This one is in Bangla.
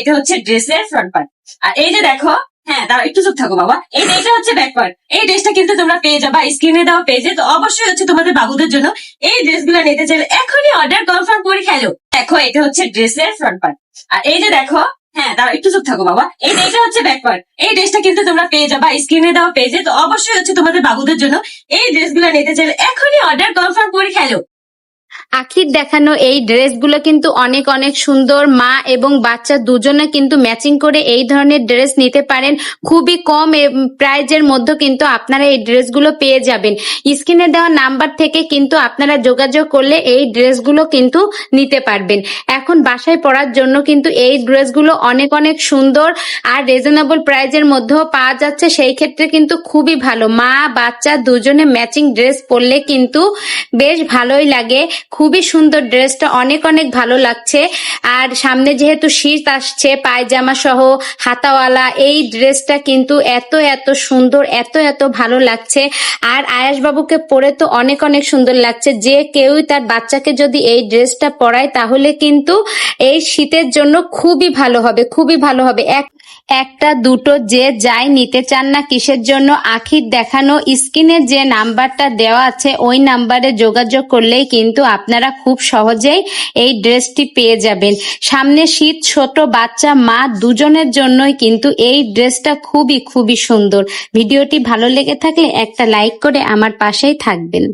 এটা হচ্ছে ড্রেসের ফ্রন্ট পার্ট আর এই যে দেখো হ্যাঁ দাঁড়াও, একটু চুপ থাকো বাবা। এই এটা হচ্ছে ব্যাক পার্ট এই ড্রেসটা কিন্তু তোমরা পেয়ে যাবা স্ক্রিনে দেওয়া পেজে তো অবশ্যই হচ্ছে তোমাদের বাবুদের জন্য এই ড্রেসগুলো নিতে চাইলে এখনই অর্ডার কনফার্ম করে খেলো। দেখো, এটা হচ্ছে ড্রেসের ফ্রন্ট পার্ট আর এই যে দেখো হ্যাঁ দাঁড়াও, একটু চুপ থাকো বাবা। এই এটা হচ্ছে ব্যাক পার্ট এই ড্রেসটা কিন্তু তোমরা পেয়ে যাবা স্ক্রিনে দেওয়া পেজে তো অবশ্যই হচ্ছে তোমাদের বাবুদের জন্য এই ড্রেসগুলো নিতে চাইলে এখনই অর্ডার কনফার্ম করে খেলো। আখির দেখানো এই ড্রেসগুলো কিন্তু অনেক অনেক সুন্দর। মা এবং বাচ্চা দুজনে কিন্তু ম্যাচিং করে এই ধরনের ড্রেস নিতে পারেন। খুবই কম প্রাইজের মধ্যে কিন্তু আপনারা এই ড্রেসগুলো পেয়ে যাবেন। স্ক্রিনে দেওয়া নাম্বার থেকে কিন্তু আপনারা যোগাযোগ করলে এই ড্রেসগুলো কিন্তু নিতে পারবেন। এখন বাসায় পরার জন্য কিন্তু এই ড্রেসগুলো অনেক অনেক সুন্দর আর রিজনেবল প্রাইজের মধ্যেও পাওয়া যাচ্ছে। সেই ক্ষেত্রে কিন্তু খুবই ভালো। মা, বাচ্চা দুজনে ম্যাচিং ড্রেস পরলে কিন্তু বেশ ভালোই লাগে। খুবই সুন্দর ড্রেসটা, অনেক অনেক ভালো লাগছে। আর সামনে যেহেতু শীত আসছে, পায়জামা সহ হাতাওয়ালা, এই ড্রেসটা কিন্তু এত এত সুন্দর, এত এত ভালো লাগছে। আর আয়াস বাবুকে পরে তো অনেক অনেক সুন্দর লাগছে। যে কেউই তার বাচ্চাকে যদি এই ড্রেসটা পরায়, তাহলে কিন্তু এই শীতের জন্য খুবই ভালো হবে, খুবই ভালো হবে। এক একটা, দুটো, যে যাই নিতে চান না কিসের জন্য আখির দেখানো স্ক্রিনে যে নাম্বারটা দেওয়া আছে, ওই নাম্বারে যোগাযোগ করলেই কিন্তু আপনারা খুব সহজেই এই ড্রেসটি পেয়ে যাবেন। সামনে শীত, ছোট বাচ্চা, মা দুজনের জন্যই কিন্তু এই ড্রেসটা খুবই খুবই সুন্দর। ভিডিওটি ভালো লেগে থাকলে একটা লাইক করে আমার পাশেই থাকবেন।